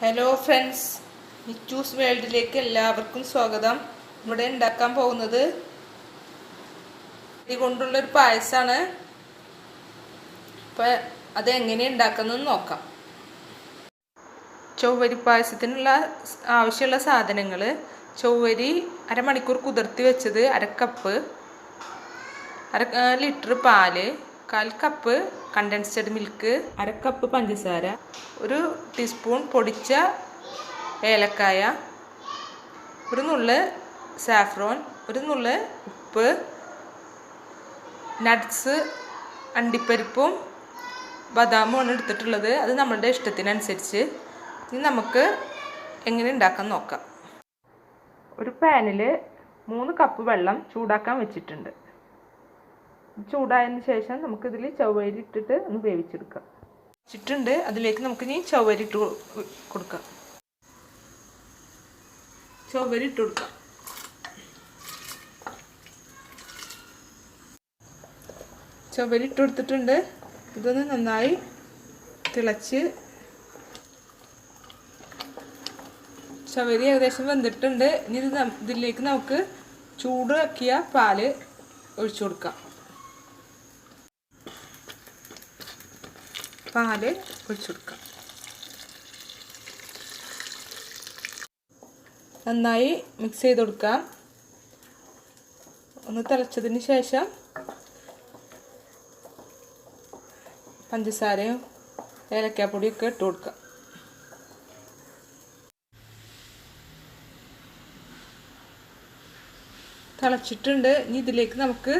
Hello friends നിറ്റൂസ് വേൾഡിലേക്ക് എല്ലാവർക്കും സ്വാഗതം. ഇവിടെ ഉണ്ടാക്കാൻ പോകുന്നത് കൊണ്ടുള്ളൊരു പായസമാണ് അപ്പം അത് എങ്ങനെ ഉണ്ടാക്കുന്നതെന്ന് നോക്കാം. ചൊവ്വരി പായസത്തിനുള്ള ആവശ്യമുള്ള സാധനങ്ങൾ ചൊവ്വരി അരമണിക്കൂർ കുതിർത്തി വെച്ചത് അരക്കപ്പ് അര ലിറ്റർ പാൽ കാൽ കപ്പ് കണ്ടൻസ്ഡ് മിൽക്ക് അര കപ്പ് പഞ്ചസാര ഒരു ടീസ്പൂൺ പൊടിച്ച ഏലക്കായ ഒരു നുള്ള് സാഫ്രോൺ ഒരു നുള്ള് ഉപ്പ് നട്ട്സ് അണ്ടിപ്പരിപ്പും ബദാമുമാണ് എടുത്തിട്ടുള്ളത്. അത് നമ്മളുടെ ഇഷ്ടത്തിനനുസരിച്ച് ഇനി നമുക്ക് എങ്ങനെ ഉണ്ടാക്കാൻ നോക്കാം. ഒരു പാനിൽ മൂന്ന് കപ്പ് വെള്ളം ചൂടാക്കാൻ വെച്ചിട്ടുണ്ട്. ചൂടായതിന് ശേഷം നമുക്കിതിൽ ചവ്വരി ഇട്ടിട്ട് ഒന്ന് വേവിച്ചെടുക്കാം. വെച്ചിട്ടുണ്ട്. അതിലേക്ക് നമുക്ക് ഇനി ഇട്ട് കൊടുക്കാം. ചവ്വരി ഇട്ട് കൊടുക്കാം. ചവരി ഇട്ട് കൊടുത്തിട്ടുണ്ട്. ഇതൊന്ന് നന്നായി തിളച്ച് ചവരി ഏകദേശം വെന്തിട്ടുണ്ട്. ഇനി ഇത് ഇതിലേക്ക് നമുക്ക് ചൂടാക്കിയ പാൽ ഒഴിച്ചു കൊടുക്കാം. പാൽ ഒഴിച്ചു കൊടുക്കാം. നന്നായി മിക്സ് ചെയ്ത് കൊടുക്കാം. ഒന്ന് തിളച്ചതിന് ശേഷം പഞ്ചസാരയും ഏലക്കാപ്പൊടിയൊക്കെ ഇട്ട് കൊടുക്കാം. തിളച്ചിട്ടുണ്ട്. ഇനി ഇതിലേക്ക് നമുക്ക്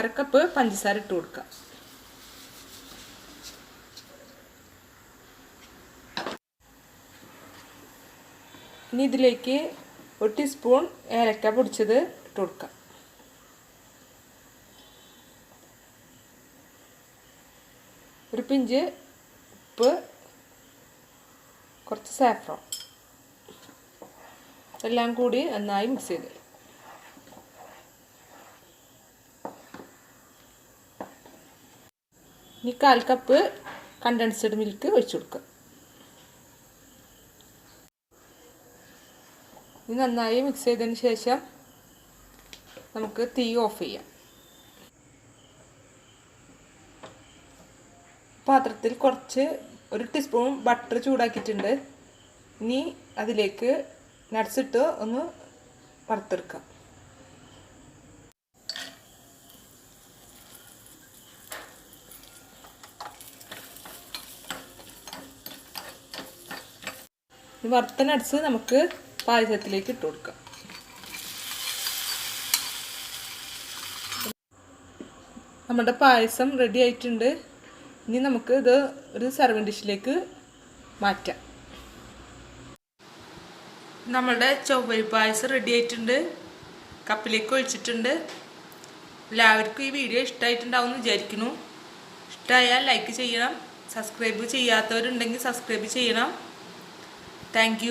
അരക്കപ്പ് പഞ്ചസാര ഇട്ട് കൊടുക്കാം. ഇനി ഇതിലേക്ക് ഒരു ടീസ്പൂൺ ഏലക്ക പൊടിച്ചത് ഇട്ട് കൊടുക്കാം. ഒരു പിഞ്ച് ഉപ്പ് കുറച്ച് സാഫ്രോൺ എല്ലാം കൂടി നന്നായി മിക്സ് ചെയ്ത്. ഇനി കാൽ കപ്പ് കണ്ടൻസ്ഡ് മിൽക്ക് ഒഴിച്ചു കൊടുക്കുക ഇത് നന്നായി മിക്സ് ചെയ്തതിന് ശേഷം നമുക്ക് തീ ഓഫ് ചെയ്യാം. പാത്രത്തിൽ കുറച്ച് ഒരു ടീസ്പൂൺ ബട്ടർ ചൂടാക്കിയിട്ടുണ്ട്. ഇനി അതിലേക്ക് നട്ട്സ് ഇട്ട് ഒന്ന് വറുത്തെടുക്കാം. വറുത്ത നട്ട്സ് നമുക്ക് പായസത്തിലേക്ക് ഇട്ട് കൊടുക്കാം. നമ്മുടെ പായസം റെഡി ആയിട്ടുണ്ട്. ഇനി നമുക്ക് ഇത് ഒരു സർവിങ് ഡിഷിലേക്ക് മാറ്റാം. നമ്മുടെ ചൊവ്വരി പായസം റെഡി ആയിട്ടുണ്ട്. കപ്പിലേക്ക് ഒഴിച്ചിട്ടുണ്ട്. എല്ലാവർക്കും ഈ വീഡിയോ ഇഷ്ടമായിട്ടുണ്ടാവും എന്ന് വിചാരിക്കുന്നു. ഇഷ്ടമായാൽ ലൈക്ക് ചെയ്യണം. സബ്സ്ക്രൈബ് ചെയ്യാത്തവരുണ്ടെങ്കിൽ സബ്സ്ക്രൈബ് ചെയ്യണം. താങ്ക്